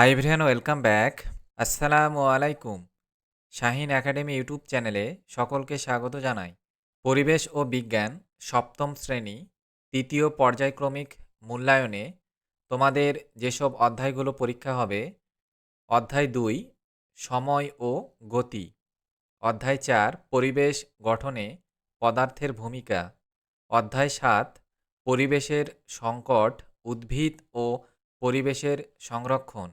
Hi everyone welcome back আসসালামু আলাইকুম Shahin academy YouTube চ্যানেলে সকলকে স্বাগত জানাই। পরিবেশ ও বিজ্ঞান সপ্তম শ্রেণি তৃতীয় পর্যায়ক্রমিক মূল্যায়নে তোমাদের যেসব অধ্যায়গুলো পরীক্ষা হবে, অধ্যায় দুই, সময় ও গতি। অধ্যায় চার, পরিবেশ গঠনে পদার্থের ভূমিকা। অধ্যায় সাত, পরিবেশের সংকট, উদ্ভিদ ও পরিবেশের সংরক্ষণ।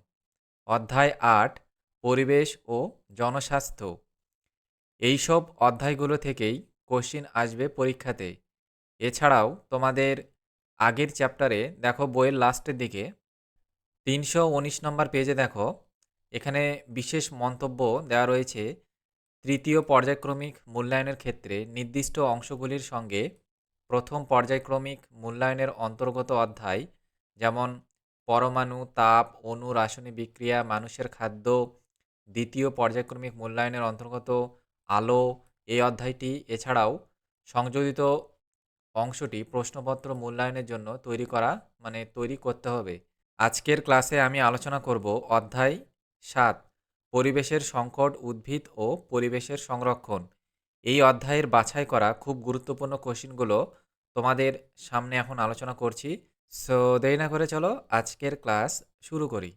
অধ্যায় আট, পরিবেশ ও জনস্বাস্থ্য। এইসব অধ্যায়গুলো থেকেই কোশ্চিন আসবে পরীক্ষাতে। এছাড়াও তোমাদের আগের চ্যাপ্টারে দেখো বইয়ের লাস্টের দিকে, তিনশো উনিশ নম্বর পেজে দেখো, এখানে বিশেষ মন্তব্য দেওয়া রয়েছে, তৃতীয় পর্যায়ক্রমিক মূল্যায়নের ক্ষেত্রে নির্দিষ্ট অংশগুলির সঙ্গে প্রথম পর্যায়ক্রমিক মূল্যায়নের অন্তর্গত অধ্যায়, যেমন পরমাণু, তাপ, অণু, রাসায়নিক বিক্রিয়া, মানুষের খাদ্য, দ্বিতীয় পর্যায়ক্রমিক মূল্যায়নের অন্তর্গত আলো, এই অধ্যায়টি এছাড়াও সংযোজিত অংশটি প্রশ্নপত্র মূল্যায়নের জন্য তৈরি করা মানে তৈরি করতে হবে। আজকের ক্লাসে আমি আলোচনা করব অধ্যায় সাত, পরিবেশের সংকট, উদ্ভিদ ও পরিবেশের সংরক্ষণ। এই অধ্যায়ের বাছাই করা খুব গুরুত্বপূর্ণ কোশ্চিনগুলো তোমাদের সামনে এখন আলোচনা করছি। সো দেরি না করে চলো আজকের ক্লাস শুরু করি।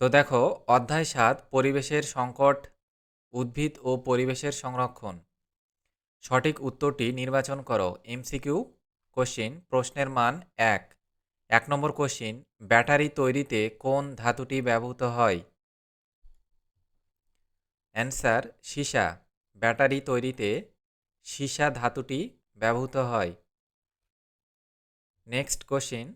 তো দেখো, অধ্যায় সাত, পরিবেশের সংকট, উদ্ভিদ ও পরিবেশের সংরক্ষণ। সঠিক উত্তরটি নির্বাচন করো। এমসিকিউ কোশ্চিন প্রশ্নের মান এক। এক নম্বর কোশ্চিন ব্যাটারি তৈরিতে কোন ধাতুটি ব্যবহৃত হয়? অ্যান্সার, সীসা। ব্যাটারি তৈরিতে সীসা ধাতুটি ব্যবহৃত হয়। Next question.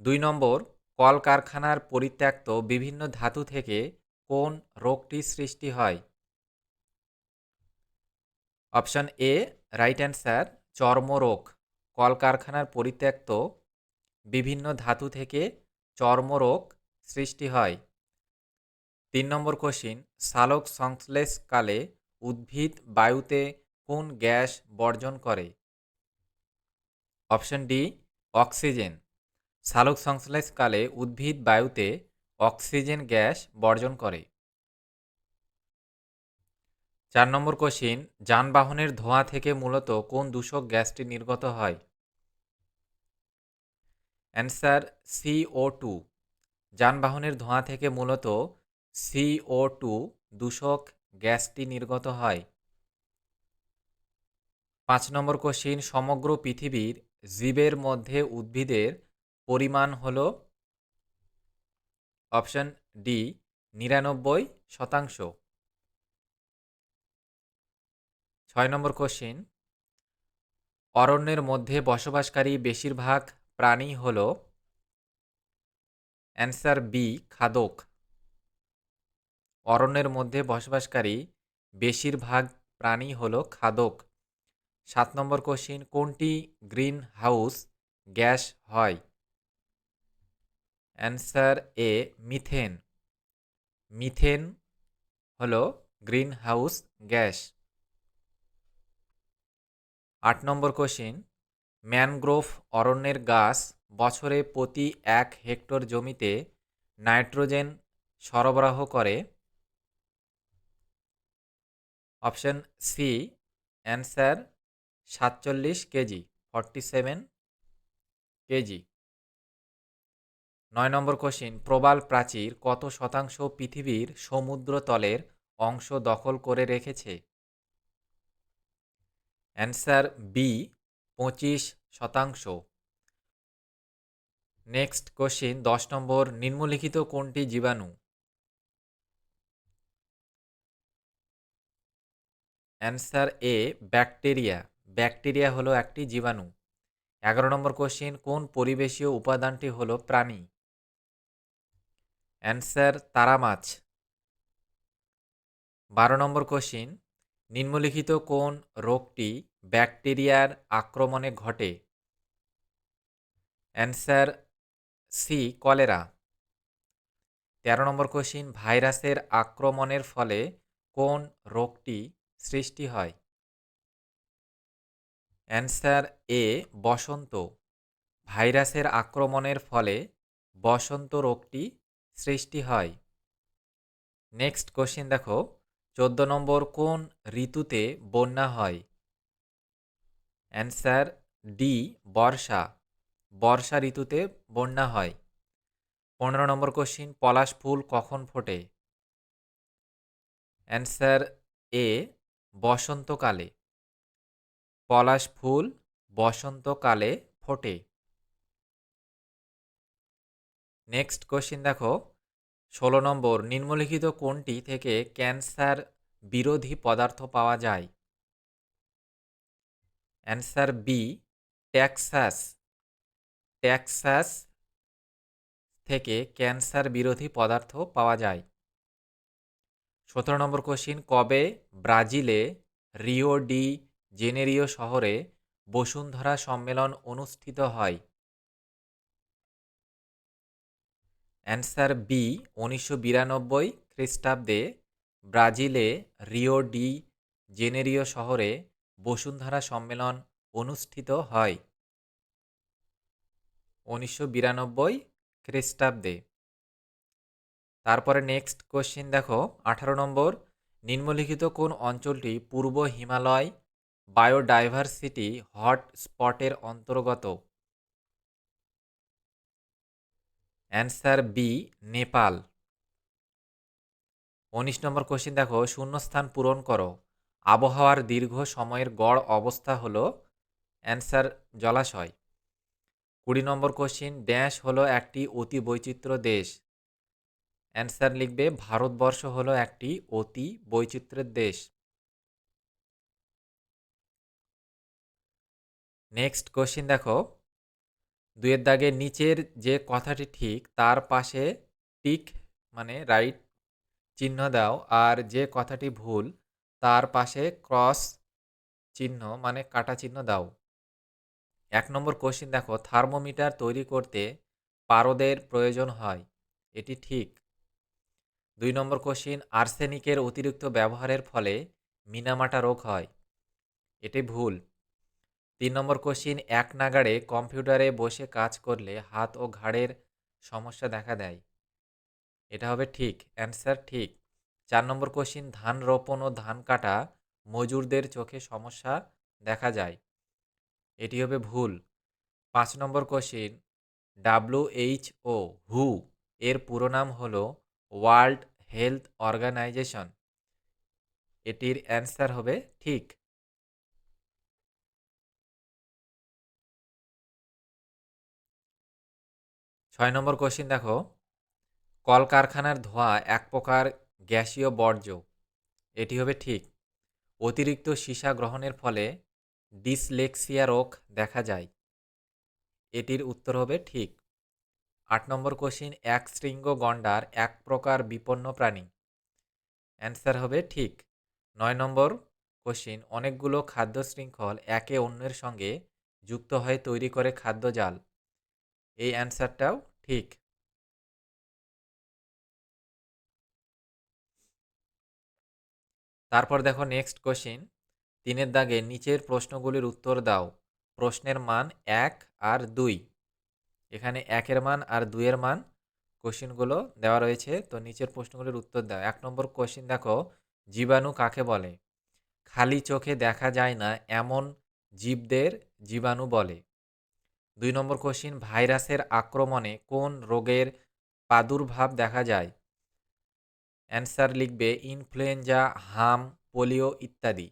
দুই নম্বর, কলকারখানার পরিত্যক্ত বিভিন্ন ধাতু থেকে কোন রোগটি সৃষ্টি হয়? অপশন এ, রাইট অ্যান্সার, চর্মরোগ। কলকারখানার পরিত্যক্ত বিভিন্ন ধাতু থেকে চর্মরোগ সৃষ্টি হয়। তিন নম্বর কোশ্চিন সালোক সংশ্লেষকালে উদ্ভিদ বায়ুতে কোন গ্যাস বর্জন করে? অপশন ডি অক্সিজেন সালোক সংশ্লেষকালে উদ্ভিদ বায়ুতে অক্সিজেন গ্যাস বর্জন করে। চার নম্বর কোশ্চিন যানবাহনের ধোঁয়া থেকে মূলত কোন দূষক গ্যাসটি নির্গত হয়? অ্যান্সার সিও টু যানবাহনের ধোঁয়া থেকে মূলত সিও টু দূষক গ্যাসটি নির্গত হয়। পাঁচ নম্বর কোশ্চিন, সমগ্র পৃথিবীর জীবের মধ্যে উদ্ভিদের পরিমাণ হল অপশন ডি, নিরানব্বই শতাংশ। ছয় নম্বর কোশ্চিন, অরণ্যের মধ্যে বসবাসকারী বেশিরভাগ প্রাণী হল অ্যান্সার বি, খাদক। অরণ্যের মধ্যে বসবাসকারী বেশিরভাগ প্রাণী হল খাদক। সাত নম্বর কোশ্চিন, কোনটি গ্রিন হাউস গ্যাস হয়? Answer A, methane. মিথেন হল গ্রিন হাউস গ্যাস। আট নম্বর কোশ্চিন, ম্যানগ্রোভ অরণ্যের গাছ বছরে প্রতি এক হেক্টর জমিতে নাইট্রোজেন সরবরাহ করে। অপশন সি, অ্যান্সার সাতচল্লিশ কেজি, ফর্টি সেভেন কেজি। নয় নম্বর কোশ্চিন, প্রবাল প্রাচীর কত শতাংশ পৃথিবীর সমুদ্রতলের অংশ দখল করে রেখেছে? অ্যান্সার বি, পঁচিশ শতাংশ। নেক্সট কোশ্চিন, দশ নম্বর, নিম্নলিখিত কোনটি জীবাণু? অ্যান্সার এ, ব্যাকটেরিয়া। ব্যাকটেরিয়া হলো একটি জীবাণু। এগারো নম্বর কোশ্চিন, কোন পরিবেশীয় উপাদানটি হলো প্রাণী? অ্যান্সার, তারা মাছ। বারো নম্বর কোশ্চিন, নিম্নলিখিত কোন রোগটি ব্যাকটেরিয়ার আক্রমণে ঘটে? Answer C, cholera. তেরো নম্বর কোশ্চিন, ভাইরাসের আক্রমণের ফলে কোন রোগটি সৃষ্টি হয়। অ্যান্সার এ, বসন্ত। ভাইরাসের আক্রমণের ফলে বসন্ত রোগটি সৃষ্টি হয়। নেক্সট কোশ্চিন দেখো, চোদ্দ নম্বর কোন ঋতুতে বন্যা হয়? অ্যান্সার ডি, বর্ষা। বর্ষা ঋতুতে বন্যা হয়। পনেরো নম্বর কোশ্চিন, পলাশ ফুল কখন ফোটে? অ্যান্সার এ বসন্তকালে। পলাশ ফুল বসন্তকালে ফোটে। নেক্সট কোশ্চিন দেখো। ষোলো নম্বর, নিম্নলিখিত কোনটি থেকে ক্যান্সার বিরোধী পদার্থ পাওয়া যায়? অ্যান্সার বি ট্যাক্সাস ট্যাক্সাস থেকে ক্যান্সার বিরোধী পদার্থ পাওয়া যায়। সতেরো নম্বর কোশ্চিন কবে ব্রাজিলে রিও ডি জেনেরিও শহরে বসুন্ধরা সম্মেলন অনুষ্ঠিত হয়? অ্যান্সার বি উনিশশো বিরানব্বই খ্রিস্টাব্দে ব্রাজিলে রিও ডি জেনেরিও শহরে বসুন্ধরা সম্মেলন অনুষ্ঠিত হয়। উনিশশো বিরানব্বই খ্রিস্টাব্দে তারপরে নেক্সট কোশ্চিন দেখো, আঠারো নম্বর, নিম্নলিখিত কোন অঞ্চলটি পূর্ব হিমালয় বায়োডাইভার্সিটি হট স্পটের অন্তর্গত? অ্যান্সার বি নেপাল উনিশ নম্বর কোশ্চিন দেখো, শূন্যস্থান পূরণ করো। আবহাওয়ার দীর্ঘ সময়ের গড় অবস্থা হলো অ্যান্সার জলাশয়। কুড়ি নম্বর কোশ্চিন ড্যাশ হলো একটি অতি বৈচিত্র্য দেশ। অ্যান্সার লিখবে, ভারতবর্ষ হলো একটি অতি বৈচিত্র্যের দেশ। নেক্সট কোশ্চিন দেখো। দুয়ের দাগের নিচের যে কথাটি ঠিক, তার পাশে টিক মানে রাইট চিহ্ন দাও, আর যে কথাটি ভুল, তার পাশে ক্রস চিহ্ন মানে কাটা চিহ্ন দাও। এক নম্বর কোশ্চিন দেখো, থার্মোমিটার তৈরি করতে পারদের প্রয়োজন হয়। এটি ঠিক। দুই নম্বর কোশ্চিন, আর্সেনিকের অতিরিক্ত ব্যবহারের ফলে মিনামাটা রোগ হয়। এটি ভুল। তিন নম্বর কোশ্চিন, এক নাগাড়ে কম্পিউটারে বসে কাজ করলে হাত ও ঘাড়ের সমস্যা দেখা দেয়। এটা হবে ঠিক, অ্যান্সার ঠিক। চার নম্বর কোশ্চিন, ধান রোপণ ও ধান কাটা মজুরদের চোখে সমস্যা দেখা যায়। এটি হবে ভুল। পাঁচ নম্বর question W H O who, এর পুরো নাম হল ওয়ার্ল্ড হেলথ অর্গানাইজেশন। এটির অ্যান্সার হবে ঠিক। ছয় নম্বর কোশ্চিন দেখো। কলকারখানার ধোঁয়া এক প্রকার গ্যাসীয় বর্জ্য। এটি হবে ঠিক। অতিরিক্ত সীসা গ্রহণের ফলে ডিসলেক্সিয়া রোগ দেখা যায়। এটির উত্তর হবে ঠিক। আট নম্বর কোশ্চিন এক শৃঙ্গ গন্ডার, এক প্রকার বিপন্ন প্রাণী। অ্যান্সার হবে ঠিক। নয় নম্বর কোশ্চিন অনেকগুলো খাদ্য শৃঙ্খল একে অন্যের সঙ্গে যুক্ত হয়ে তৈরি করে খাদ্য জাল। এই অ্যান্সারটাও ঠিক। তারপর দেখো নেক্সট কোশ্চিন তিনের দাগে নিচের প্রশ্নগুলির উত্তর দাও। প্রশ্নের মান এক আর দুই। এখানে একের মান আর দুইয়ের মান কোশ্চিনগুলো দেওয়া রয়েছে। তো নিচের প্রশ্নগুলির উত্তর দাও। এক নম্বর কোশ্চিন দেখো, জীবাণু কাকে বলে? খালি চোখে দেখা যায় না, এমন জীবদের জীবাণু বলে। দুই নম্বর কোশ্চিন, ভাইরাসের আক্রমণে কোন রোগের প্রাদুর্ভাব দেখা যায়? অ্যান্সার লিখবে, ইনফ্লুয়েঞ্জা, হাম, পোলিও ইত্যাদি।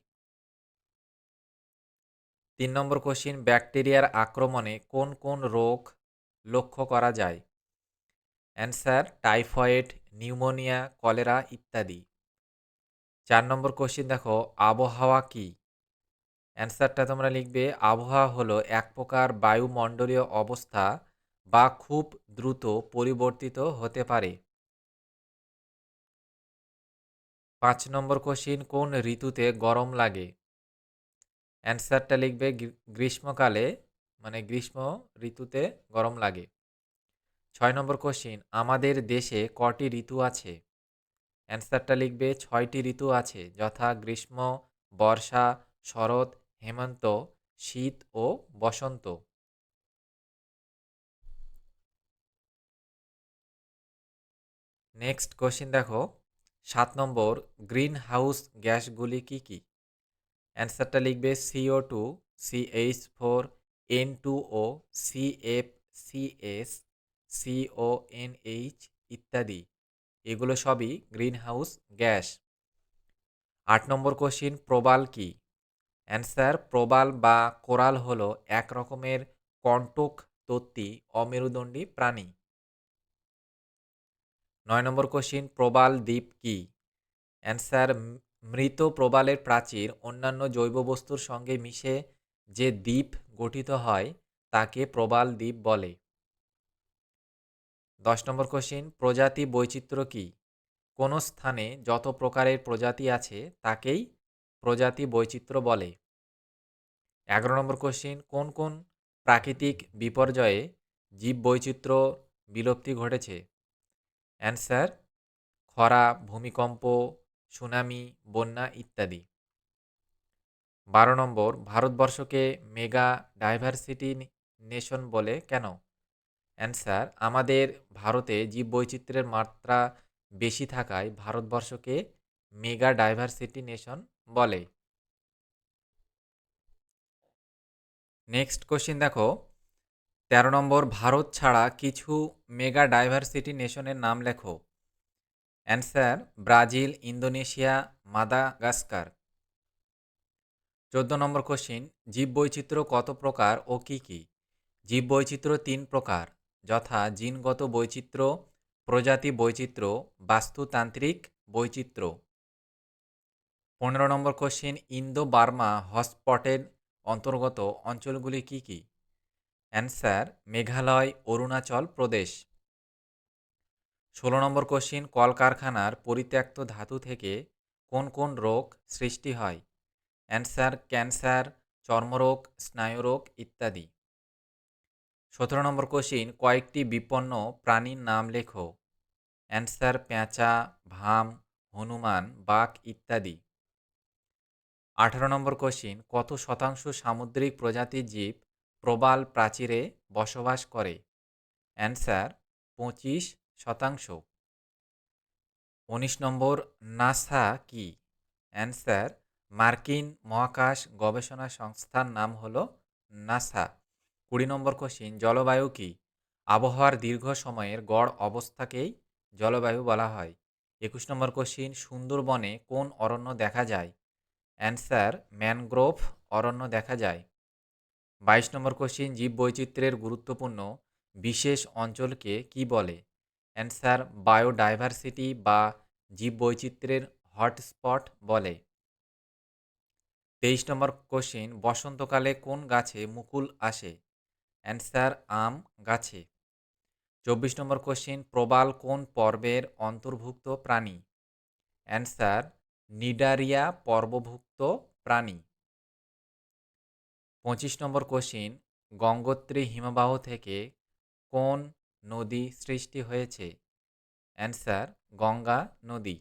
তিন নম্বর কোশ্চিন, ব্যাকটেরিয়ার আক্রমণে কোন কোন রোগ লক্ষ্য করা যায়। অ্যান্সার, টাইফয়েড, নিউমোনিয়া, কলেরা ইত্যাদি। চার নম্বর কোশ্চিন দেখো, আবহাওয়া কি? অ্যান্সারটা তোমরা লিখবে, আবহাওয়া হলো এক প্রকার বায়ুমণ্ডলীয় অবস্থা বা খুব দ্রুত পরিবর্তিত হতে পারে। পাঁচ নম্বর কোশ্চিন, কোন ঋতুতে গরম লাগে? অ্যান্সারটা লিখবে গ্রীষ্মকালে মানে গ্রীষ্ম ঋতুতে গরম লাগে। ছয় নম্বর কোশ্চিন আমাদের দেশে কটি ঋতু আছে? অ্যান্সারটা লিখবে, ছয়টি ঋতু আছে, যথা গ্রীষ্ম, বর্ষা, শরৎ, হেমন্ত, শীত ও বসন্ত। নেক্সট কোশ্চিন দেখো, সাত নম্বর গ্রিন হাউস গ্যাসগুলি কী কী? অ্যান্সারটা লিখবে CO two CH four N two O CF CS CONH ইত্যাদি। এগুলো সবই গ্রিন হাউস গ্যাস। আট নম্বর কোশ্চিন, প্রবাল কি? অ্যান্সার, প্রবাল বা কোরাল হল এক রকমের কণ্টক তত্ত্বী অমেরুদণ্ডী প্রাণী। নয় নম্বর কোশ্চিন, প্রবাল দ্বীপ কি? অ্যান্সার মৃত প্রবালের প্রাচীর অন্যান্য জৈব বস্তুর সঙ্গে মিশে যে দ্বীপ গঠিত হয় তাকে প্রবাল দ্বীপ বলে। দশ নম্বর কোশ্চিন প্রজাতি বৈচিত্র্য কি? কোনো স্থানে যত প্রকারের প্রজাতি আছে তাকেই প্রজাতি বৈচিত্র্য বলে। এগারো নম্বর কোশ্চিন কোন কোন প্রাকৃতিক বিপর্যয়ে জীব বৈচিত্র্য বিলুপ্তি ঘটেছে? অ্যান্সার খরা, ভূমিকম্প সুনামি বন্যা ইত্যাদি। বারো নম্বর, ভারতবর্ষকে মেগা ডাইভার্সিটি নেশন বলে কেন? অ্যান্সার, আমাদের ভারতে জীববৈচিত্র্যের মাত্রা বেশি থাকায় ভারতবর্ষকে মেগা ডাইভার্সিটি নেশন বলে। নেক্সট কোশ্চিন দেখো। তেরো নম্বর, ভারত ছাড়া কিছু মেগা ডাইভার্সিটি নেশনের নাম লেখো। Answer, Brazil, Indonesia, Madagascar. চোদ্দ নম্বর কোশ্চিন জীববৈচিত্র্য কত প্রকার ও কি কি? জীববৈচিত্র্য তিন প্রকার, যথা জিনগত বৈচিত্র্য, প্রজাতি বৈচিত্র্য, বাস্তুতান্ত্রিক বৈচিত্র্য। পনেরো নম্বর কোশ্চিন ইন্দো বার্মা হটস্পটের অন্তর্গত অঞ্চলগুলি কি কি? অ্যান্সার, মেঘালয়, অরুণাচল প্রদেশ। ষোলো নম্বর কোশ্চিন কলকারখানার পরিত্যক্ত ধাতু থেকে কোন কোন রোগ সৃষ্টি হয়? অ্যান্সার, ক্যান্সার, চর্মরোগ, স্নায়ুরোগ ইত্যাদি। সতেরো নম্বর কোশ্চিন, কয়েকটি বিপন্ন প্রাণীর নাম লেখো। অ্যান্সার পেঁচা ভাম, হনুমান, বাঘ ইত্যাদি। আঠারো নম্বর কোশ্চিন, কত শতাংশ সামুদ্রিক প্রজাতির জীব প্রবাল প্রাচীরে বসবাস করে? অ্যান্সার, পঁচিশ শতাংশ। উনিশ নম্বর, নাসা কি? অ্যান্সার মার্কিন মহাকাশ গবেষণা সংস্থার নাম হলো নাসা। কুড়ি নম্বর কোশ্চিন, জলবায়ু কি? আবহাওয়ার দীর্ঘ সময়ের গড় অবস্থাকেই জলবায়ু বলা হয়। একুশ নম্বর কোশ্চিন, সুন্দরবনে কোন অরণ্য দেখা যায়? অ্যান্সার, ম্যানগ্রোভ অরণ্য দেখা যায়। বাইশ নম্বর কোশ্চিন, জীববৈচিত্র্যের গুরুত্বপূর্ণ বিশেষ অঞ্চলকে কি বলে? অ্যান্সার, বায়োডাইভার্সিটি বা জীববৈচিত্র্যের হটস্পট বলে। তেইশ নম্বর কোশ্চিন বসন্তকালে কোন গাছে মুকুল আসে? অ্যান্সার আম গাছে। চব্বিশ নম্বর কোশ্চিন প্রবাল কোন পর্বের অন্তর্ভুক্ত প্রাণী? অ্যান্সার নিডারিয়া পর্বভুক্ত প্রাণী। পঁচিশ নম্বর কোশ্চিন গঙ্গোত্রী হিমবাহ থেকে কোন নদী সৃষ্টি হয়েছে? অ্যান্সার গঙ্গা নদী।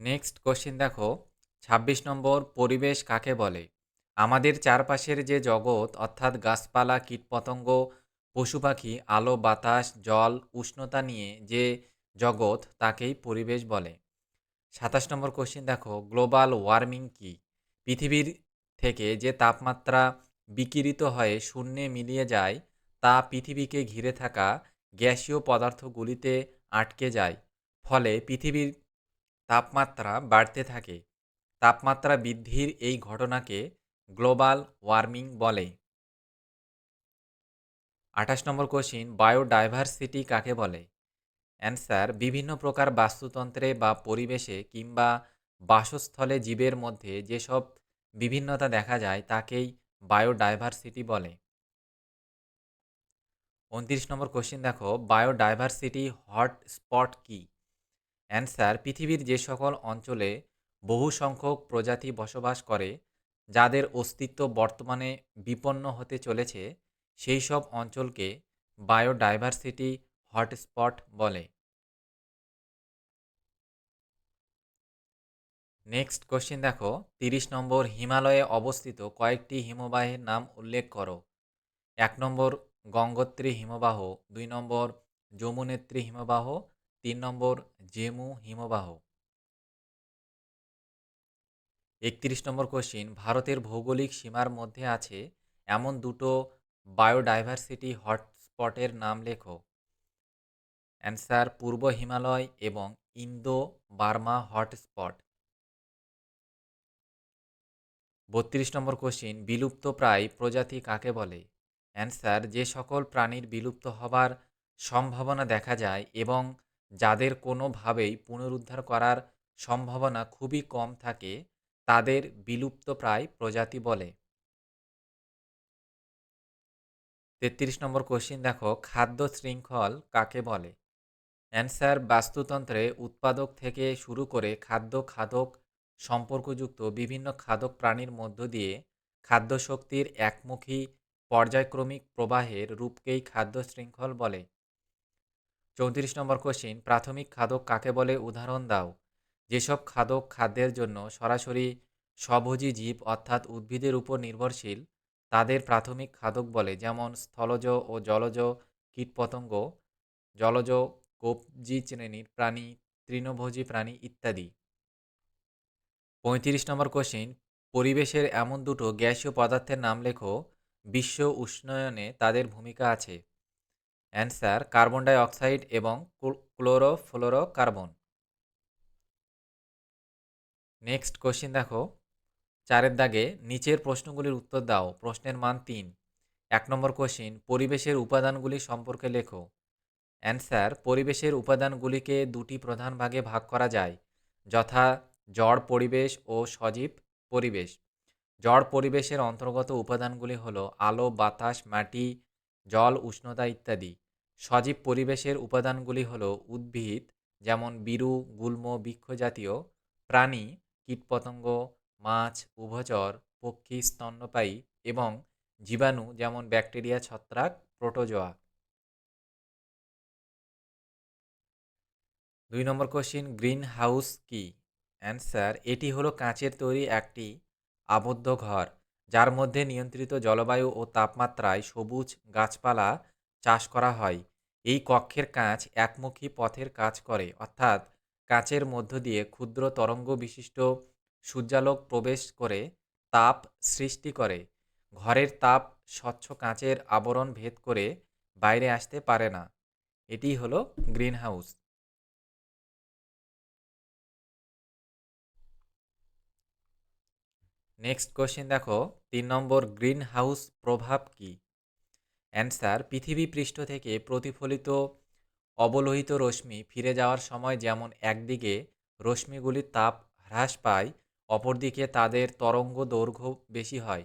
নেক্সট কোশ্চিন দেখো। ২৬ নম্বর, পরিবেশ কাকে বলে? আমাদের চারপাশের যে জগৎ, অর্থাৎ গাছপালা, কীটপতঙ্গ, পশু পাখি, আলো, বাতাস, জল, উষ্ণতা নিয়ে যে জগৎ, তাকেই পরিবেশ বলে। সাতাশ নম্বর কোশ্চিন দেখো, গ্লোবাল ওয়ার্মিং কি? পৃথিবীর থেকে যে তাপমাত্রা বিকিরিত হয়ে শূন্যে মিলিয়ে যায়, তা পৃথিবীকে ঘিরে থাকা গ্যাসীয় পদার্থগুলিতে আটকে যায়। ফলে পৃথিবীর তাপমাত্রা বাড়তে থাকে। তাপমাত্রা বৃদ্ধির এই ঘটনাকে গ্লোবাল ওয়ার্মিং বলে। আঠাশ নম্বর কোশ্চিন, বায়োডাইভার্সিটি কাকে বলে? অ্যান্সার, বিভিন্ন প্রকার বাস্তুতন্ত্রে বা পরিবেশে কিংবা বাসস্থলে জীবের মধ্যে যেসব বিভিন্নতা দেখা যায়, তাকেই বায়োডাইভার্সিটি বলে। উনত্রিশ নম্বর কোশ্চিন, দেখো, বায়োডাইভার্সিটি হট স্পট কী? অ্যান্সার পৃথিবীর যে সকল অঞ্চলে বহু সংখ্যক প্রজাতি বসবাস করে, যাদের অস্তিত্ব বর্তমানে বিপন্ন হতে চলেছে, সেই সব অঞ্চলকে বায়োডাইভার্সিটি হটস্পট বলে। নেক্সট কোশ্চিন দেখো, তিরিশ নম্বর হিমালয়ে অবস্থিত কয়েকটি হিমবাহের নাম উল্লেখ করো। এক নম্বর গঙ্গোত্রী হিমবাহ, দুই নম্বর যমুনেত্রী হিমবাহ তিন নম্বর, জেমু হিমবাহ। একত্রিশ নম্বর কোশ্চিন ভারতের ভৌগোলিক সীমার মধ্যে আছে এমন দুটো বায়োডাইভার্সিটি হটস্পটের নাম লেখো। অ্যান্সার পূর্ব হিমালয় এবং ইন্দো বার্মা হটস্পট বত্রিশ নম্বর কোশ্চিন বিলুপ্ত প্রায় প্রজাতি কাকে বলে? অ্যান্সার যে সকল প্রাণীর বিলুপ্ত হবার সম্ভাবনা দেখা যায় এবং যাদের কোনোভাবেই পুনরুদ্ধার করার সম্ভাবনা খুবই কম থাকে, তাদের বিলুপ্ত প্রায় প্রজাতি বলে। তেত্রিশ নম্বর কোশ্চিন দেখো, খাদ্য শৃঙ্খল কাকে বলে? অ্যান্সার বাস্তুতন্ত্রে উৎপাদক থেকে শুরু করে খাদ্য, খাদক সম্পর্কযুক্ত বিভিন্ন খাদক প্রাণীর মধ্য দিয়ে খাদ্য শক্তির একমুখী পর্যায়ক্রমিক প্রবাহের রূপকেই খাদ্য শৃঙ্খল বলে। চৌত্রিশ নম্বর কোশ্চিন প্রাথমিক খাদক কাকে বলে উদাহরণ দাও? যেসব খাদক খাদ্যের জন্য সরাসরি স্বভোজী জীব অর্থাৎ উদ্ভিদের উপর নির্ভরশীল, তাদের প্রাথমিক খাদক বলে যেমন স্থলজ ও জলজ কীটপতঙ্গ জলজ কবজি শ্রেণির প্রাণী, তৃণভোজী প্রাণী ইত্যাদি। পঁয়ত্রিশ নম্বর কোশ্চিন পরিবেশের এমন দুটো গ্যাসীয় পদার্থের নাম লেখো, বিশ্ব উষ্ণায়নে তাদের ভূমিকা আছে। অ্যান্সার, কার্বন ডাই অক্সাইড এবং ক্লোরোফ্লোরো কার্বন নেক্সট কোশ্চিন দেখো। চারের দাগে নিচের প্রশ্নগুলির উত্তর দাও। প্রশ্নের মান তিন। এক নম্বর কোশ্চিন, পরিবেশের উপাদানগুলি সম্পর্কে লেখো। অ্যান্সার, পরিবেশের উপাদানগুলিকে দুটি প্রধান ভাগে ভাগ করা যায়। যথা জড় পরিবেশ ও সজীব পরিবেশ। জড় পরিবেশের অন্তর্গত উপাদানগুলি হলো আলো, বাতাস, মাটি জল, উষ্ণতা ইত্যাদি। সজীব পরিবেশের উপাদানগুলি হল উদ্ভিদ, যেমন বিরু, গুল্ম, বৃক্ষ জাতীয়, প্রাণী, কীটপতঙ্গ, মাছ, উভচর, পক্ষী, স্তন্যপায়ী এবং জীবাণু, যেমন ব্যাকটেরিয়া, ছত্রাক, প্রোটোজোয়া। দুই নম্বর কোশ্চিন গ্রিন হাউস কি? অ্যান্সার, এটি হলো কাঁচের তৈরি একটি আবদ্ধ ঘর। যার মধ্যে নিয়ন্ত্রিত জলবায়ু ও তাপমাত্রায় সবুজ গাছপালা চাষ করা হয়। এই কক্ষের কাঁচ একমুখী পথের কাজ করে, অর্থাৎ কাঁচের মধ্য দিয়ে ক্ষুদ্র তরঙ্গ বিশিষ্ট সূর্যালোক প্রবেশ করে, তাপ সৃষ্টি করে। ঘরের তাপ স্বচ্ছ কাঁচের আবরণ ভেদ করে বাইরে আসতে পারে না। এটি হলো গ্রিন নেক্সট কোশ্চেন দেখো, তিন নম্বর গ্রিন হাউস প্রভাব কি? অ্যান্সার পৃথিবী পৃষ্ঠ থেকে প্রতিফলিত অবলোহিত রশ্মি ফিরে যাওয়ার সময় যেমন একদিকে রশ্মিগুলি তাপ হ্রাস পায়, অপরদিকে তাদের তরঙ্গ দৈর্ঘ্য বেশি হয়,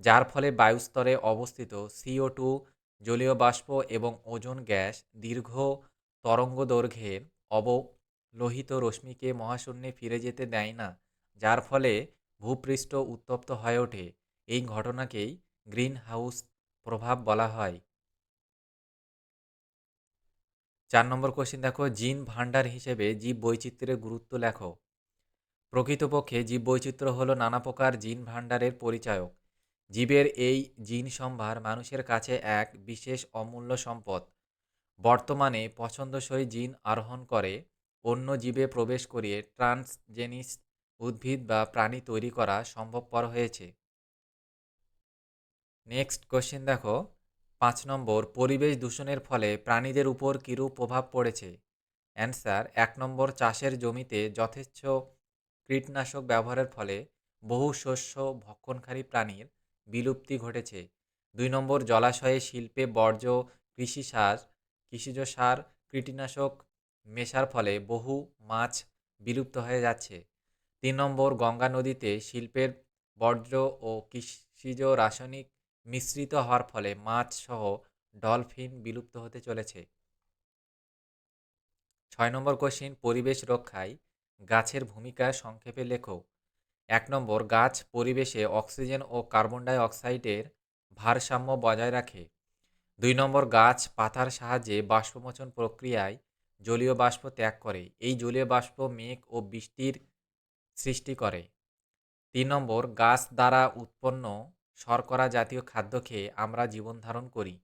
যার ফলে বায়ুস্তরে অবস্থিত সিও টু জলীয় বাষ্প এবং ওজন গ্যাস দীর্ঘ তরঙ্গ দৈর্ঘ্যে অবলোহিত রশ্মিকে মহাশূন্যে ফিরে যেতে দেয় না, যার ফলে ভূপৃষ্ঠ উত্তপ্ত হয়ে ওঠে। এই ঘটনাকেই গ্রিন হাউস প্রভাব বলা হয়। চার নম্বর কোশ্চেন দেখো, জিন ভাণ্ডার হিসেবে জীব বৈচিত্র্যের গুরুত্ব লেখো। প্রকৃতপক্ষে জীব বৈচিত্র্য হলো নানা প্রকার জিন ভাণ্ডারের পরিচায়ক। জীবের এই জিন সম্ভার মানুষের কাছে এক বিশেষ অমূল্য সম্পদ। বর্তমানে পছন্দসই জিন আরোহণ করে, অন্য জীবে প্রবেশ করিয়ে ট্রান্সজেনিস উদ্ভিদ বা প্রাণী তৈরি করা সম্ভবপর হয়েছে। নেক্সট কোশ্চেন দেখো। পাঁচ নম্বর, পরিবেশ দূষণের ফলে প্রাণীদের উপর কীরূপ প্রভাব পড়েছে? অ্যান্সার, এক নম্বর, চাষের জমিতে যথেচ্ছ কীটনাশক ব্যবহারের ফলে বহু শস্য ভক্ষণকারী প্রাণীর বিলুপ্তি ঘটেছে। দুই নম্বর, জলাশয়ে শিল্পে বর্জ্য, কৃষি সার, কৃষিজ সার, কীটনাশক মেশার ফলে বহু মাছ বিলুপ্ত হয়ে যাচ্ছে। তিন নম্বর গঙ্গা নদীতে শিল্পের বর্জ্য ও কৃষিজ রাসায়নিক মিশ্রিত হওয়ার ফলে মাছ সহ ডলফিন বিলুপ্ত হতে চলেছে। ছয় নম্বর কোশ্চিন, পরিবেশ রক্ষায় গাছের ভূমিকা সংক্ষেপে লেখো। এক নম্বর, গাছ পরিবেশে অক্সিজেন ও কার্বন ডাই অক্সাইডের ভারসাম্য বজায় রাখে। দুই নম্বর, গাছ পাতার সাহায্যে বাষ্পমোচন প্রক্রিয়ায় জলীয় বাষ্প ত্যাগ করে। এই জলীয় বাষ্প মেঘ ও বৃষ্টির সৃষ্টি করে। তিন নম্বর, গাছ দ্বারা উৎপন্ন শর্করা জাতীয় খাদ্য খেয়ে আমরা জীবন ধারণ করি।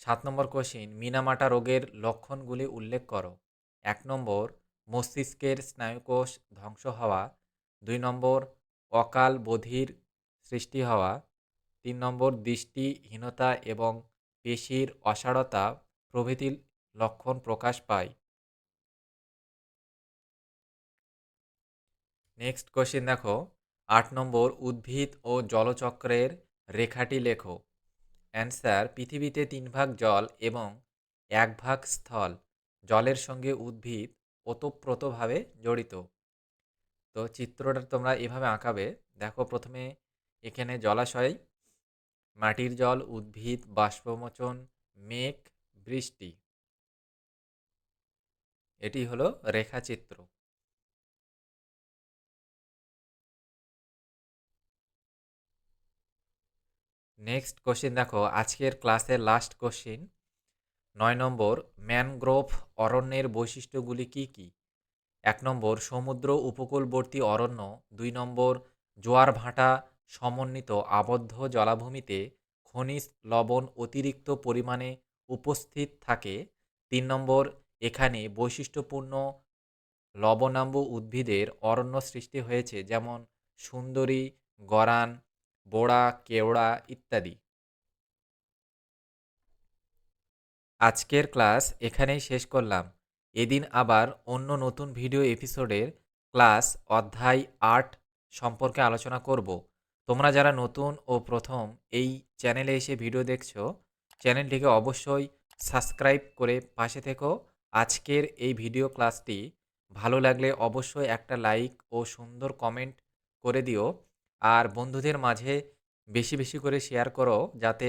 সাত নম্বর কোশ্চিন মিনামাটা রোগের লক্ষণগুলি উল্লেখ করো। এক নম্বর, মস্তিষ্কের স্নায়ুকোষ ধ্বংস হওয়া। দুই নম্বর, অকাল বধির সৃষ্টি হওয়া। তিন নম্বর, দৃষ্টিহীনতা এবং পেশির অসাড়তা প্রভৃতি লক্ষণ প্রকাশ পায়। নেক্সট কোশ্চেন দেখো। আট নম্বর, উদ্ভিদ ও জলচক্রের রেখাটি লেখো। অ্যান্সার পৃথিবীতে তিন ভাগ জল এবং এক ভাগ স্থল। জলের সঙ্গে উদ্ভিদ ওতপ্রোতভাবে জড়িত। তো চিত্রটা তোমরা এভাবে আঁকাবে। দেখো প্রথমে এখানে জলাশয়, মাটির জল, উদ্ভিদ, বাষ্পমোচন, মেঘ, বৃষ্টি। এটি হলো রেখাচিত্র। নেক্সট কোশ্চিন দেখো, আজকের ক্লাসের লাস্ট কোশ্চিন নয় নম্বর ম্যানগ্রোভ অরণ্যের বৈশিষ্ট্যগুলি কি কি? এক নম্বর, সমুদ্র উপকূলবর্তী অরণ্য। দুই নম্বর, জোয়ার ভাটা সমন্বিত আবদ্ধ জলাভূমিতে খনিজ লবণ অতিরিক্ত পরিমাণে উপস্থিত থাকে। তিন নম্বর, এখানে বৈশিষ্ট্যপূর্ণ লবণাম্ব উদ্ভিদের অরণ্য সৃষ্টি হয়েছে, যেমন সুন্দরী, গরান বোড়া, কেওড়া ইত্যাদি। আজকের ক্লাস এখানেই শেষ করলাম। এদিন আবার অন্য নতুন ভিডিও এপিসোডের ক্লাস অধ্যায় আট সম্পর্কে আলোচনা করব। তোমরা যারা নতুন ও প্রথম এই চ্যানেলে এসে ভিডিও দেখছ, চ্যানেলটিকে অবশ্যই সাবস্ক্রাইব করে পাশে থেকো। আজকের এই ভিডিও ক্লাসটি ভালো লাগলে অবশ্যই একটা লাইক ও সুন্দর কমেন্ট করে দিও। আর বন্ধুদের মাঝে বেশি বেশি করে শেয়ার করো যাতে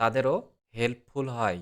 তাদেরও হেল্পফুল হয়।